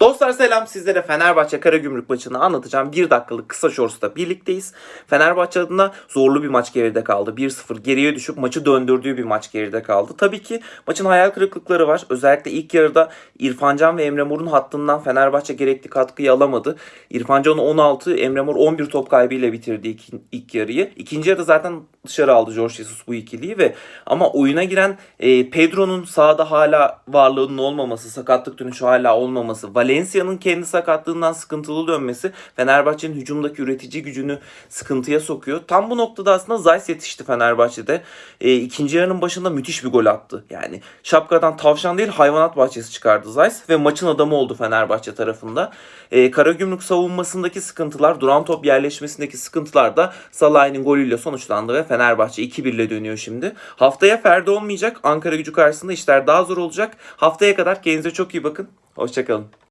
Dostlar selam sizlere Fenerbahçe Karagümrük maçını anlatacağım. Bir dakikalık kısa shorts'ta birlikteyiz. Fenerbahçe adına zorlu bir maç geride kaldı. 1-0 geriye düşüp maçı döndürdüğü bir maç geride kaldı. Tabii ki maçın hayal kırıklıkları var. Özellikle ilk yarıda İrfancan ve Emre Mor'un hattından Fenerbahçe gerekli katkıyı alamadı. İrfancan 16, Emre Mor 11 top kaybıyla bitirdi ilk, ilk yarıyı. İkinci yarıda zaten dışarı aldı Jorge Jesus bu ikiliyi ve ama oyuna giren e, Pedro'nun sahada hala varlığının olmaması, sakatlık dönüşü hala olmaması, Valencia'nın kendi sakatlığından sıkıntılı dönmesi Fenerbahçe'nin hücumdaki üretici gücünü sıkıntıya sokuyor. Tam bu noktada aslında Zayt yetişti Fenerbahçe'de. E, ikinci yarının başında müthiş bir gol attı. Yani şapkadan tavşan değil hayvanat bahçesi çıkardı Zayt ve maçın adamı oldu Fenerbahçe tarafında. E, Karagümrük savunmasındaki sıkıntılar, duran top yerleşmesindeki sıkıntılar da Salah'ın golüyle sonuçlandı ve Fenerbahçe 2-1 ile dönüyor şimdi. Haftaya Ferdi olmayacak. Ankara gücü karşısında işler daha zor olacak. Haftaya kadar kendinize çok iyi bakın. Hoşçakalın.